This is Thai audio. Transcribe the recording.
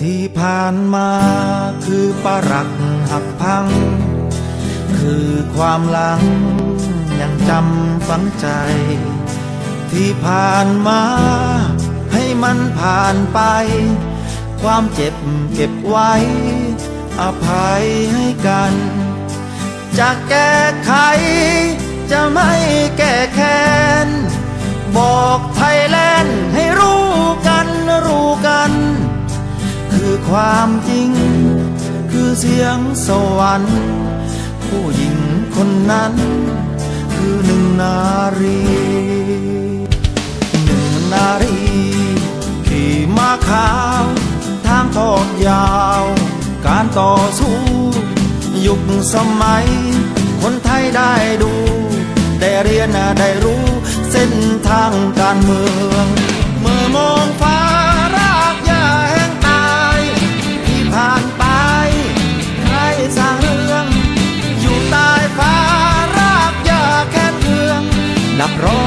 ที่ผ่านมาคือปรักหักพัง คือความหลังยังจำฝังใจ ที่ผ่านมาให้มันผ่านไป ความเจ็บเก็บไว้ อภัยให้กัน จะแก้ไข ความจริง คือเสียงสวรรค์ ผู้หญิงคนนั้น คือหนึ่งนารีหนึ่งนารี ขี่ม้าขาว ทางทอดยาว การต่อสู้ ยุคสมัย คนไทยได้ดู ได้เรียนได้รู้ เส้นทางการเมือง ญ้าแค่เคือง ดับร้อนการเมือง